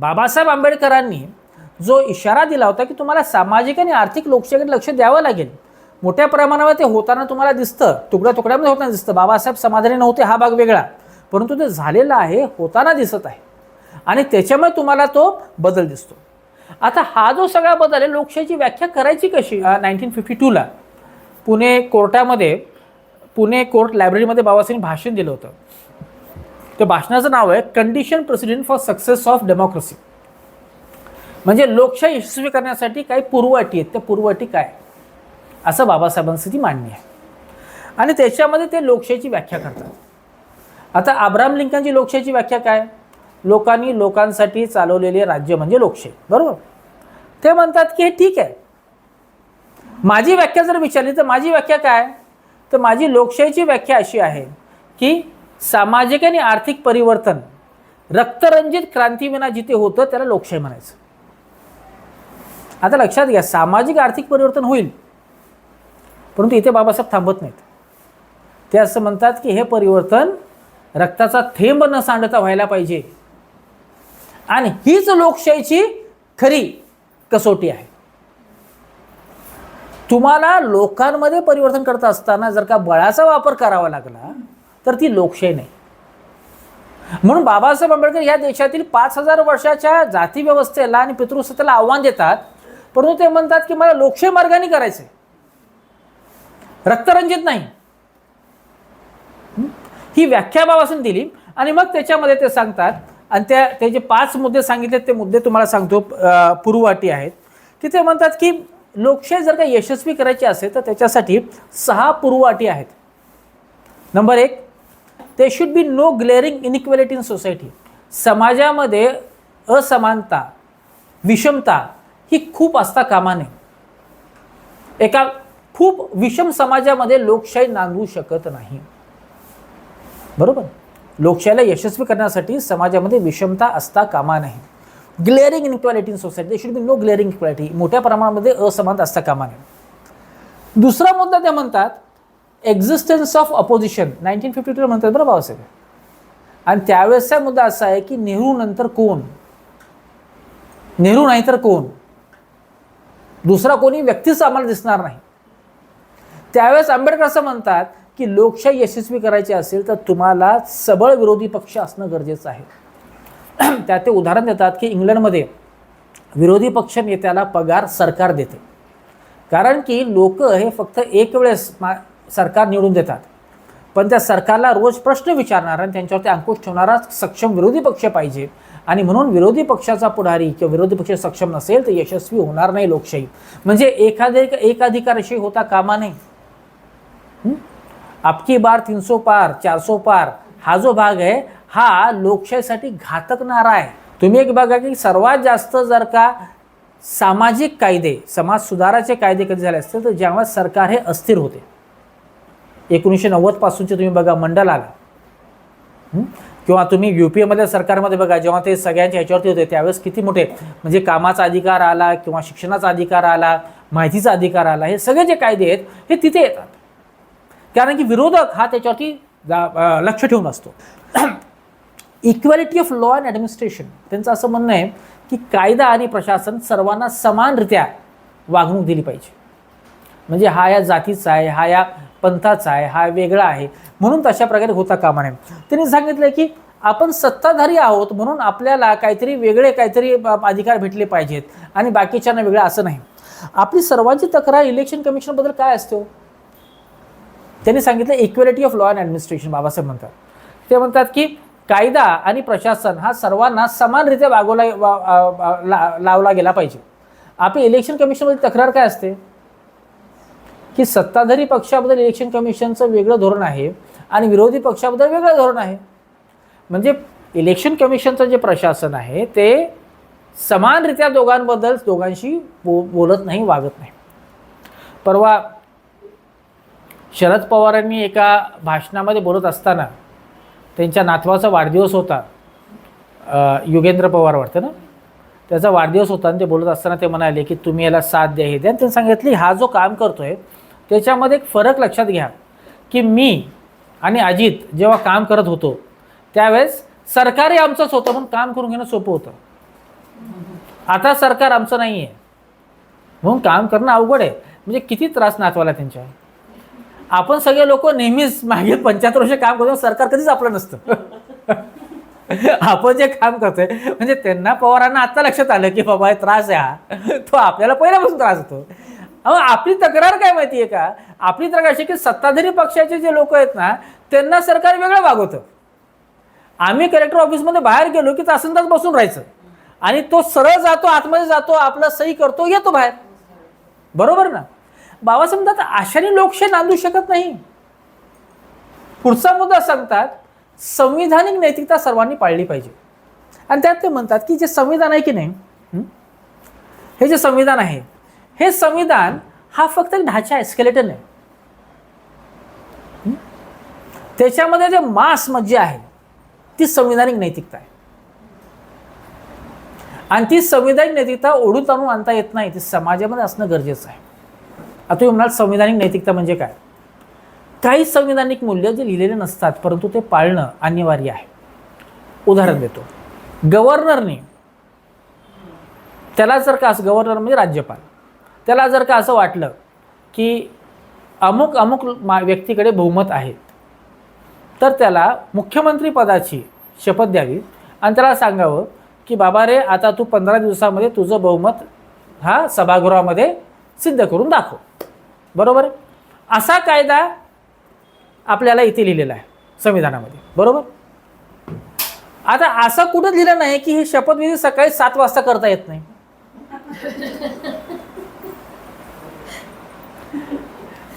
बाबासाहेब आंबेडकरांनी जो इशारा दिला होता की तुम्हाला सामाजिक आणि आर्थिक लोकशाहीकडे लक्ष द्यावं लागेल मोठ्या प्रमाणावर ते होताना तुम्हाला दिसतं तुकड्या तुकड्यामध्ये होताना दिसतं. बाबासाहेब समाधानी नव्हते हा भाग वेगळा. परंतु ते झालेलं आहे होताना दिसत आहे. आणि त्याच्यामुळे तुम्हाला तो बदल दिसतो. आता हा जो सगळा बदल आहे लोकशाहीची व्याख्या करायची कशी? Nineteen fifty टूला. पुणे कोर्टामध्ये पुणे कोर्ट लायब्ररीमध्ये बाबासाहेबांनी भाषण दिलं होतं. त्या भाषणाचं नाव आहे condition precedent for success of democracy म्हणजे लोकशाही यशस्वी करण्यासाठी काही पूर्वअटी आहेत. त्या पूर्वअटी काय असं बाबासाहेबांचं ती मांडणी आहे. आणि त्याच्यामध्ये ते लोकशाहीची व्याख्या करतात. आता आब्राम लिंकनची लोकशाहीची व्याख्या काय? लोकांनी लोकांसाठी चालवलेले राज्य म्हणजे लोकशाही. बरोबर? ते म्हणतात की हे ठीक आहे. माझी व्याख्या जर विचारली तर माझी व्याख्या काय? तर माझी लोकशाहीची व्याख्या अशी आहे की सामाजिक आणि आर्थिक परिवर्तन रक्तरंजित क्रांतीविना जिथे होतं त्याला लोकशाही म्हणायचं. आता लक्षात घ्या सामाजिक आर्थिक परिवर्तन होईल परंतु इथे बाबासाहेब थांबत नाहीत. ते असं म्हणतात की हे परिवर्तन रक्ताचा थेंब न सांडता व्हायला पाहिजे. आणि हीच लोकशाहीची खरी कसोटी आहे. तुम्हाला लोकांमध्ये परिवर्तन करत असताना जर का बळाचा वापर करावा लागला तर ती लोकशाही नाही. म्हणून बाबासाहेब आंबेडकर या देशातील पाच हजार वर्षाच्या जाती व्यवस्थेला आणि पितृसत्तेला आव्हान देतात परंतु ते म्हणतात की मला लोकशाही मार्गाने करायचे रक्तरंजित नाही. ही व्याख्या बाबासून दिली आणि मग त्याच्यामध्ये ते सांगतात आणि त्या ते जे पाच मुद्दे सांगितले ते मुद्दे तुम्हाला सांगतो पूर्ववाटी आहेत आहेत तिथे म्हणतात की लोकशाही जर का यशस्वी करायची असेल तर त्याच्यासाठी सहा पूर्ववाटी आहेत. नंबर एक ते should be no glaring inequality in society समाजामध्ये असमानता विषमता ही खूप असता कामा नये. एका खूप विषम समाजामध्ये लोकशाही नांदवू शकत नाही. बरोबर? लोकशाहीला यशस्वी करण्यासाठी समाजामध्ये विषमता असता कामा नाही glaring inequality in society should be no glaring equality मोठ्या प्रमाणामध्ये असमानता असता कामा नये. दुसरा मुद्दा ते म्हणतात existence of opposition nineteen fifty two म्हणतात बरं बाबासाहेब आणि त्यावेळेसचा मुद्दा असा आहे की नेहरू नंतर कोण? नेहरू नाही तर कोण? दुसरा कोणी व्यक्तीच आम्हाला दिसणार नाही. त्यावेळेस आंबेडकर असं म्हणतात की लोकशाही यशस्वी करायची असेल तर तुम्हाला सबळ विरोधी पक्ष असणं गरजेचं आहे. त्यात ते उदाहरण देतात की इंग्लंडमध्ये विरोधी पक्ष नेत्याला पगार सरकार देते. कारण की लोक हे फक्त एक वेळेस मा सरकार निवडून देतात. पण त्या सरकारला रोज प्रश्न विचारणारा आणि त्यांच्यावरती अंकुश ठेवणारा सक्षम विरोधी पक्ष पाहिजे. आणि म्हणून विरोधी पक्षाचा पुढारी किंवा विरोधी पक्ष सक्षम नसेल तर यशस्वी होणार नाही लोकशाही. म्हणजे एखादे एक अधिकारशी होता कामा नाही आपकी बार तीनसो पार चारसो पार हा जो भाग आहे हा लोकशाहीसाठी घातक नारा आहे. तुम्ही एक बघा की सर्वात जास्त जर का सामाजिक कायदे समाज सुधाराचे कायदे कधी झाले असतील तर ज्यामुळे सरकार हे अस्थिर होते. एकोणीसशे नव्वदपासूनचे तुम्ही बघा मंडल आला. किंवा तुम्ही यू पी एमधल्या सरकारमध्ये बघा जेव्हा ते सगळ्यांच्या ह्याच्यावरती होते त्यावेळेस किती मोठे म्हणजे कामाचा अधिकार आला किंवा शिक्षणाचा अधिकार आला माहितीचा अधिकार आला हे सगळे जे कायदे आहेत हे तिथे येतात. कारण की विरोधक हा त्याच्यावरती लक्ष ठेवून असतो. Equality of law and administration त्यांचं असं म्हणणं आहे की कायदा आणि प्रशासन सर्वांना समानरित्या वागणूक दिली पाहिजे. म्हणजे हा या जातीचा आहे हा या पंथाचा आहे हा वेगळा आहे. म्हणून तशा प्रकारे होता कामा नये. त्यांनी सांगितलं की आपण सत्ताधारी आहोत म्हणून आपल्याला काहीतरी वेगळे काहीतरी अधिकार भेटले पाहिजेत आणि बाकीच्यांना वेगळं असं नाही. आपली सर्वांची तक्रार इलेक्शन कमिशनबद्दल काय असतो हो? त्यांनी सांगितलं equality of law and administration Babasaheb म्हणतात. ते म्हणतात की कायदा आणि प्रशासन हा सर्वांना समानरित्या वागवला ला- लावला गेला पाहिजे. आपली इलेक्शन कमिशनमध्ये तक्रार काय असते? की सत्ताधारी पक्षाबद्दल इलेक्शन कमिशनचं वेगळं धोरण आहे आणि विरोधी पक्षाबद्दल वेगळं धोरण आहे. म्हणजे इलेक्शन कमिशनचं जे प्रशासन आहे ते समानरित्या दोघांबद्दल दोघांशी बो बोलत नाही वागत नाही. परवा शरद पवारांनी एका भाषणामध्ये बोलत असताना त्यांच्या नातवाचा वाढदिवस होता. युगेंद्र पवार वाटतं ना? त्याचा वाढदिवस होता आणि ते बोलत असताना ते म्हणाले की तुम्ही याला साथ द्या हे द्या. आणि त्यांनी सांगितली हा जो काम करतो आहे त्याच्यामध्ये एक फरक लक्षात घ्या की मी आणि अजित जेव्हा काम करत होतो त्यावेळेस सरकारही आमचंच होतं म्हणून काम करून घेणं सोपं होतं. आता सरकार आमचं नाही आहे म्हणून काम करणं अवघड आहे. म्हणजे किती त्रास नाचवाला त्यांच्या. आपण सगळे लोक नेहमीच मागे पंच्याहत्तर वर्ष काम करतो सरकार कधीच आपलं नसतं. आपण जे काम करतोय म्हणजे त्यांना पवारांना आता लक्षात आलं की बाबा हे त्रास आहे हा. तो आपल्याला पहिल्यापासून त्रास होतो. अहो आपली तक्रार काय माहिती आहे का? आपली तक्रार अशी की सत्ताधारी पक्षाचे जे लोक आहेत ना त्यांना सरकार वेगळं वागवतं. आम्ही कलेक्टर ऑफिसमध्ये बाहेर गेलो की तासन तास बसून राहायचं. आणि तो सरळ जातो आतमध्ये जातो आपला सही करतो येतो बाहेर. बरोबर ना? बाबासाहेब म्हणतात आशाने लोकशाही नांदू शकत नाही. पुढचा मुद्दा सांगतात संविधानिक नैतिकता सर्वांनी पाळली पाहिजे. आणि त्यात ते म्हणतात की जे संविधान आहे की नाही हे जे संविधान आहे हे संविधान हा फक्त एक ढाचा आहे स्केलेटन आहे त्याच्यामध्ये जे मास मज्जा आहे ती संविधानिक नैतिकता आहे. आणि ती संविधानिक नैतिकता ओढून ताणून आणता येत नाही ती समाजामध्ये असणं गरजेचं आहे. आता तुम्ही म्हणाल संविधानिक नैतिकता म्हणजे काय? काही संविधानिक मूल्य जे लिहिलेले नसतात परंतु ते पाळणं अनिवार्य आहे. उदाहरण देतो. गव्हर्नरने त्याला जर का गव्हर्नर म्हणजे राज्यपाल त्याला जर का असं वाटलं की अमुक अमुक मा व्यक्तीकडे बहुमत आहे तर त्याला मुख्यमंत्रीपदाची शपथ द्यावी आणि त्याला सांगावं की बाबा रे आता तू पंधरा दिवसामध्ये तुझं बहुमत हा सभागृहामध्ये सिद्ध करून दाखव. बरोबर? असा कायदा आपल्याला इथे लिहिलेला आहे संविधानामध्ये. बरोबर? आता असं कुठं लिहिलं नाही की हे शपथविधी सकाळी सात वाजता करता येत नाही?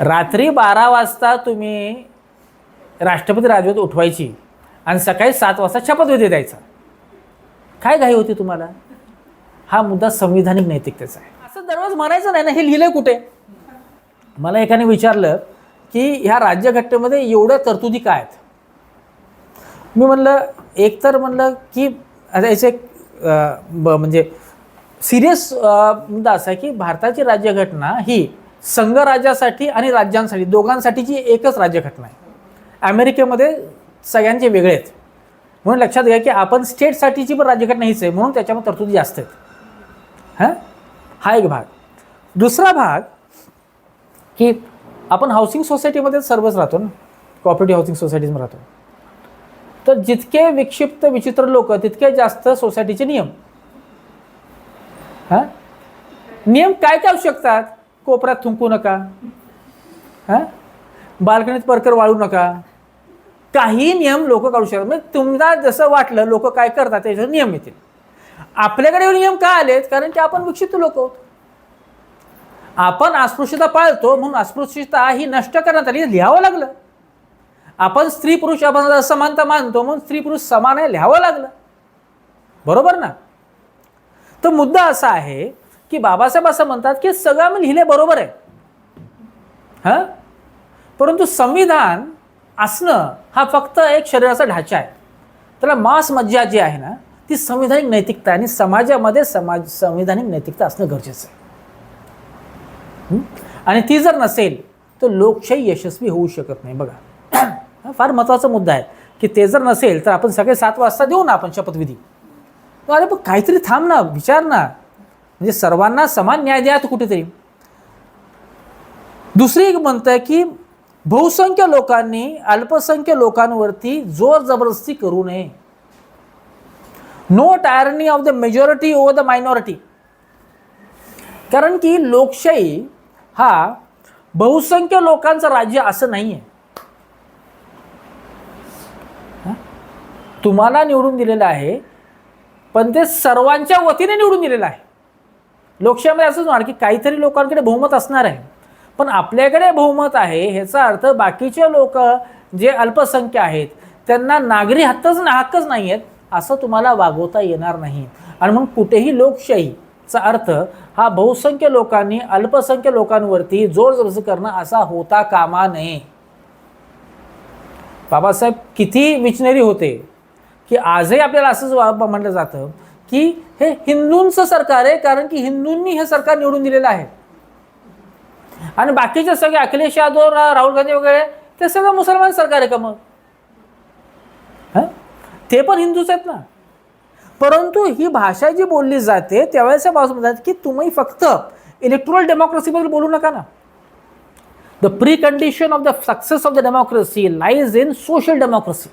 रात्री बारा वाजता तुम्ही राष्ट्रपती राजवत उठवायची आणि सकाळी सात वाजता शपथविधी द्यायचा. काय घाई होती तुम्हाला? हा मुद्दा संविधानिक नैतिकतेचा आहे. असं दररोज म्हणायचं नाही ना हे लिहिलंय कुठे? मला एकाने विचारलं की ह्या राज्यघटनेमध्ये एवढ्या तरतुदी काय आहेत? मी म्हणलं एक तर म्हणलं की याचे म्हणजे सिरियस मुद्दा असा आहे की भारताची राज्यघटना ही संघराज्यासाठी आणि राज्यांसाठी दोघांसाठीची एकच राज्यघटना आहे. अमेरिकेमध्ये सगळ्यांचे वेगळे आहेत. म्हणून लक्षात घ्या की आपण स्टेटसाठीची पण राज्यघटना हीच आहे म्हणून त्याच्यामध्ये तरतुदी जास्त आहेत. हां? हा एक भाग. दुसरा भाग की आपण हाऊसिंग सोसायटीमध्ये सर्वच राहतो ना कॉपरेटिव्ह हाऊसिंग सोसायटीजमध्ये राहतो. तर जितके विक्षिप्त विचित्र लोक तितके जास्त सोसायटीचे नियम. हां? नियम काय काय असू शकतात? कोपऱ्यात थुंकू नका. हां? बाल्कनीत परकर वाळू नका. काही नियम लोक काढू शकतात म्हणजे तुम्हाला जसं वाटलं लोक काय करतात त्याच्यावर नियम येतील. आपल्याकडे नियम का आलेत? कारण की आपण विकसित लोक आहोत. आपण अस्पृश्यता पाळतो म्हणून अस्पृश्यता ही नष्ट करण्यात आली लिहावं लागलं. आपण स्त्री पुरुष आपण समानता मानतो म्हणून स्त्री पुरुष समान आहे लिहावं लागलं. बरोबर ना? तर मुद्दा असा आहे की बाबासाहेब असं म्हणतात की सगळं आम्ही लिहिले बरोबर आहे. हां? परंतु संविधान असणं हा फक्त एक शरीराचा ढाचा आहे. त्याला मास मज्जा जी आहे ना ती संविधानिक नैतिकता आणि समाजामध्ये समाज संविधानिक नैतिकता असणं गरजेचं आहे. आणि ती जर नसेल तर लोकशाही यशस्वी होऊ शकत नाही. बघा. फार महत्त्वाचा मुद्दा आहे. की ते जर नसेल तर आपण सगळे सात वाजता देऊ ना आपण शपथविधी. अरे पण काहीतरी थांब ना विचार ना. म्हणजे सर्वांना समान न्याय द्यात कुठेतरी. दुसरी एक म्हणतं की बहुसंख्य लोकांनी अल्पसंख्य लोकांवरती जोर जबरदस्ती करू नये. No tyranny of the majority over the minority कारण की लोकशाही हा बहुसंख्य लोकांचं राज्य असं नाही आहे तुम्हाला निवडून दिलेलं आहे पण ते सर्वांच्या वतीने निवडून दिलेलं आहे. लोकशाहीमध्ये असंच होणार की काहीतरी लोकांकडे बहुमत असणार आहे. पण आपल्याकडे बहुमत आहे ह्याचा अर्थ बाकीचे लोक जे अल्पसंख्य आहेत त्यांना नागरी हक्कच हक्कच नाही आहेत असं तुम्हाला वागवता येणार नाही. आणि म्हणून कुठेही लोकशाहीचा अर्थ हा बहुसंख्य लोकांनी अल्पसंख्य लोकांवरती जोर जबरदस्ती करणं असा होता कामा नये. बाबासाहेब किती विचनेरी होते की आजही आपल्याला असंच म्हटलं जातं की हे हिंदूंचं सरकार आहे कारण की हिंदूंनी हे सरकार निवडून दिलेलं आहे. आणि बाकीचे सगळे अखिलेश यादव राहुल गांधी वगैरे ते सगळं मुसलमान सरकार आहे का मग? ते पण हिंदूच आहेत ना. परंतु ही भाषा जी बोलली जाते त्यावेळेस बाजू म्हणतात की तुम्ही फक्त इलेक्ट्रल डेमोक्रेसीबद्दल बोलू नका ना. The precondition of the success of the democracy lies in social democracy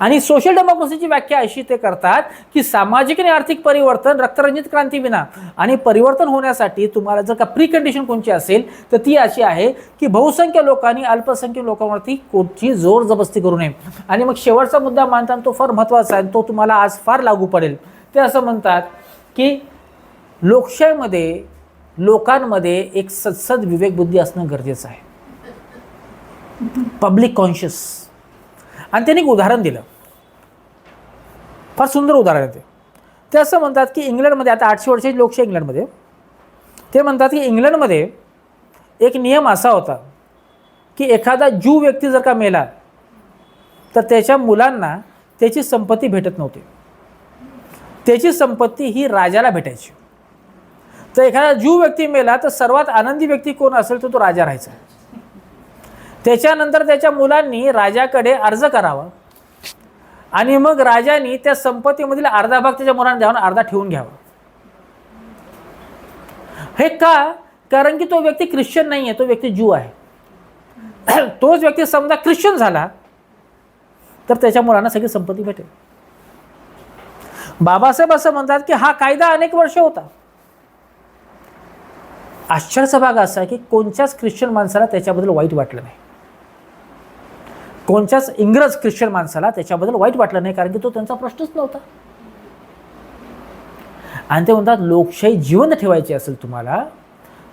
आणि सोशल डेमोक्रेसीची व्याख्या अशी ते करतात की सामाजिक आणि आर्थिक परिवर्तन रक्तरंजित क्रांती विना आणि परिवर्तन होण्यासाठी तुम्हाला जर का प्री कंडिशन कोणची असेल तर ती अशी आहे की बहुसंख्य लोकांनी अल्पसंख्य लोकांवरती कोणची जोर जबस्ती करू नये. आणि मग शेवटचा मुद्दा मानताना तो फार महत्त्वाचा आहे आणि तो तुम्हाला आज फार लागू पडेल. ते असं म्हणतात की लोकशाहीमध्ये लोकांमध्ये एक सत्सद विवेकबुद्धी असणं गरजेचं आहे. पब्लिक कॉन्शियस आणि त्यांनी एक उदाहरण दिलं. फार सुंदर उदाहरण आहे ते. ते असं म्हणतात की इंग्लंडमध्ये आता आठशे वर्षाची लोकशाही इंग्लंडमध्ये. ते म्हणतात की इंग्लंडमध्ये एक नियम असा होता की एखादा ज्यू व्यक्ती जर का मेला तर त्याच्या मुलांना त्याची संपत्ती भेटत नव्हती. त्याची संपत्ती ही राजाला भेटायची. तर एखादा ज्यू व्यक्ती मेला तर सर्वात आनंदी व्यक्ती कोण असेल तर तो राजा राहायचा. त्याच्यानंतर त्याच्या मुलांनी राजाकडे अर्ज करावा. आणि मग राजाने त्या संपत्तीमधील अर्धा भाग त्याच्या मुलांना द्यावा अर्धा ठेवून घ्यावा. हे का? कारण की तो व्यक्ती ख्रिश्चन नाही आहे तो व्यक्ती ज्यू आहे. तोच व्यक्ती समजा ख्रिश्चन झाला तर त्याच्या मुलांना सगळी संपत्ती भेटेल. बाबासाहेब असं म्हणतात की हा कायदा अनेक वर्ष होता. आश्चर्याचा भाग असा की कोणत्याच ख्रिश्चन माणसाला त्याच्याबद्दल वाईट वाटलं नाही. कोणत्याच इंग्रज ख्रिश्चन माणसाला त्याच्याबद्दल वाईट वाटलं नाही कारण की तो त्यांचा प्रश्नच नव्हता. आणि ते म्हणतात लोकशाही जिवंत ठेवायची असेल तुम्हाला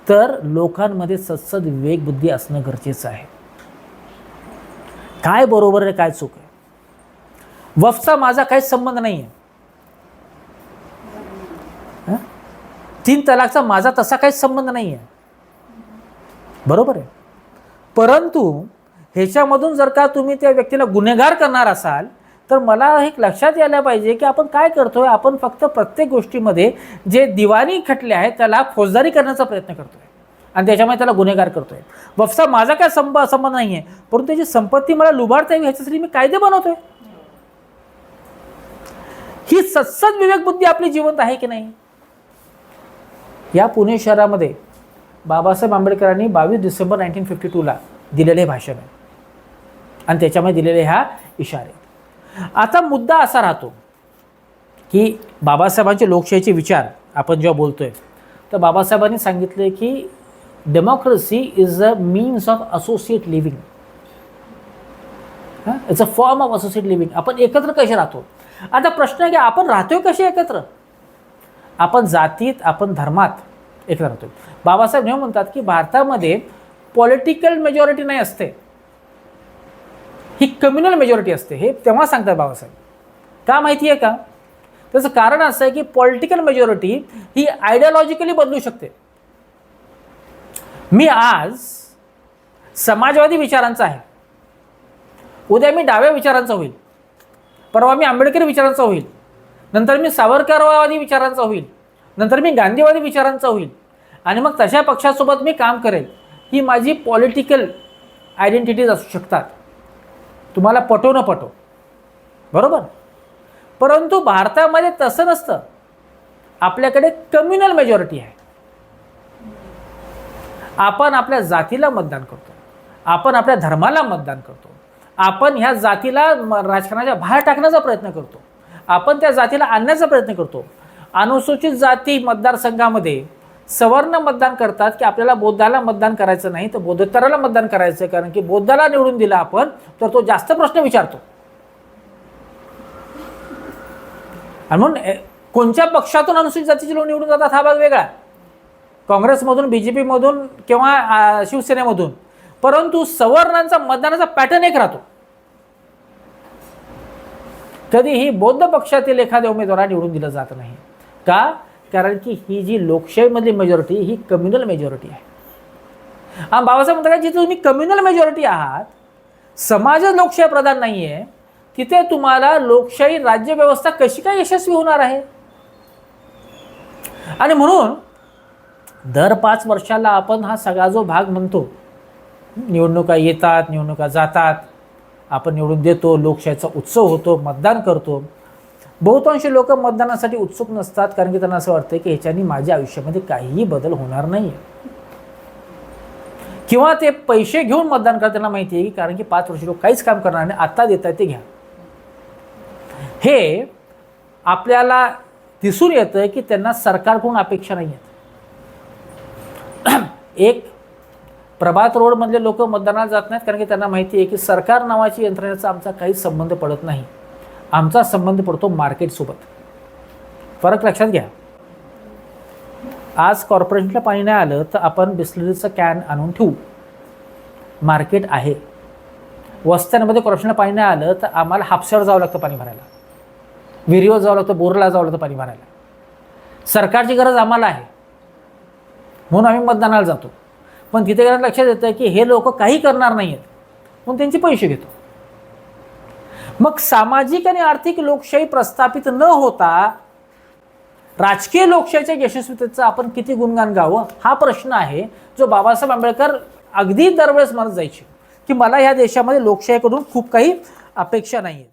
तर लोकांमध्ये सत्सद विवेकबुद्धी असणं गरजेचं आहे. काय बरोबर आहे काय चूक आहे? वफचा माझा काहीच संबंध नाही आहे तीन तलाकचा माझा तसा काहीच संबंध नाही आहे बरोबर आहे? परंतु ह्याच्यामधून जर का तुम्ही त्या व्यक्तीला गुन्हेगार करणार असाल तर मला एक लक्षात यायला पाहिजे की आपण काय करतोय? आपण फक्त प्रत्येक गोष्टीमध्ये जे दिवाणी खटले आहेत त्याला फौजदारी करण्याचा प्रयत्न करतोय. आणि त्याच्यामुळे त्याला गुन्हेगार करतोय. वफसा माझा काय संप संबंध नाही आहे परंतु त्याची संपत्ती मला लुबाडता येईल ह्याच्यासाठी मी कायदे बनवतोय. ही सत्सद विवेकबुद्धी आपली जिवंत आहे की नाही? या पुणे शहरामध्ये बाबासाहेब आंबेडकरांनी बावीस डिसेंबर नाईन्टीन फिफ्टी टूला दिलेले भाषण आहे. आणि त्याच्यामध्ये दिलेले ह्या इशारे. आता मुद्दा असा राहतो की बाबासाहेबांचे लोकशाहीचे विचार आपण जेव्हा बोलतोय तर बाबासाहेबांनी सांगितले की democracy is a means of associate living it's a form of associate living आपण एकत्र कसे राहतो? आता प्रश्न आहे की आपण राहतोय कसे एकत्र? आपण जातीत आपण धर्मात एकत्र राहतो बाबासाहेब नेहमी म्हणतात की भारतामध्ये पॉलिटिकल मेजॉरिटी नाही असते. ही कम्युनल मेजॉरिटी असते हे तेव्हा सांगतात बाबासाहेब. का माहिती आहे का? त्याचं कारण असं आहे की पॉलिटिकल मेजॉरिटी ही आयडियॉलॉजिकली बदलू शकते. मी आज समाजवादी विचारांचा आहे. उद्या मी डाव्या विचारांचा होईल. परवा मी आंबेडकरी विचारांचा होईल. नंतर मी सावरकरवादी विचारांचा होईल. नंतर मी गांधीवादी विचारांचा होईल. आणि मग तशा पक्षासोबत मी काम करेल. ही माझी पॉलिटिकल आयडेंटिटीज असू शकतात. तुम्हाला पटो न पटो. बरोबर? परंतु भारतामध्ये तसं नसतं. आपल्याकडे कम्युनल मेजॉरिटी आहे. आपण आपल्या जातीला मतदान करतो. आपण आपल्या धर्माला मतदान करतो. आपण ह्या जातीला म- राजकारणाच्या बाहेर टाकण्याचा प्रयत्न करतो. आपण त्या जातीला आणण्याचा प्रयत्न करतो. अनुसूचित जाती मतदारसंघामध्ये सवर्ण मतदान करतात की आपल्याला बौद्धाला मतदान करायचं नाही तर बौद्धोत्तराला मतदान करायचं कारण की बौद्धाला निवडून दिला आपण तर तो जास्त प्रश्न विचारतो. आणि म्हणून कोणत्या पक्षातून अनुसूचित जातीचे लोक निवडून जातात हा भाग वेगळा काँग्रेसमधून बी जे पीमधून किंवा शिवसेनेमधून. परंतु सवर्णांचा मतदानाचा पॅटर्न एक राहतो. कधीही बौद्ध पक्षातील एखाद्या उमेदवारा निवडून दिलं जात नाही. का? कारण की ही जी लोकशाहीमधली मेजॉरिटी ही कम्युनल मेजॉरिटी आहे. हा बाबासाहेब म्हणतात जिथे तुम्ही कम्युनल मेजॉरिटी आहात समाजच लोकशाही प्रधान नाही आहे तिथे तुम्हाला लोकशाही राज्यव्यवस्था कशी काय यशस्वी होणार आहे? आणि म्हणून दर पाच वर्षाला आपण हा सगळा जो भाग म्हणतो निवडणुका येतात निवडणुका जातात आपण निवडून देतो लोकशाहीचा उत्सव होतो मतदान करतो बहुतांश लोक मतदानासाठी उत्सुक नसतात कारण की त्यांना असं वाटतं की ह्याच्यानी माझ्या आयुष्यामध्ये काहीही बदल होणार नाही किंवा ते पैसे घेऊन मतदान करतात त्यांना माहिती आहे की कारण की पाच वर्ष लोक काहीच काम करणार नाही आत्ता देत आहे ते घ्या. हे आपल्याला दिसून येतं की त्यांना सरकारकडून अपेक्षा नाही आहेत एक प्रभात रोडमधले लोक मतदानाला जात नाहीत कारण की त्यांना माहिती आहे की सरकार नावाची यंत्रणेचा आमचा काहीच संबंध पडत नाही. आमचा संबंध पडतो मार्केटसोबत फरक लक्षात घ्या. आज कॉर्पोरेशनला पाणी नाही आलं तर आपण बिस्लरीचं कॅन आणून ठेवू. मार्केट आहे. वस्त्यांमध्ये कॉर्पोरेशनला पाणी नाही आलं तर आम्हाला हापशावर जावं लागतं पाणी भरायला. विहिरीवर जावं लागतं बोरला जावं लागतं पाणी भरायला. सरकारची गरज आम्हाला आहे. म्हणून आम्ही मतदानाला जातो. पण तिथे गेल्यावर लक्षात येतं की हे लोक काही करणार नाही आहेत म्हणून त्यांचे पैसे घेतो. मग सामाजिक आणि आर्थिक लोकशाही प्रस्थापित न होता राजकीय लोकशाहीच्या यशस्वीतेचं आपण किती गुणगान गावं? हा प्रश्न आहे जो बाबासाहेब आंबेडकर अगदी दरवेळेस म्हणत जायचे की मला ह्या देशामध्ये लोकशाहीकडून खूप काही अपेक्षा नाही आहेत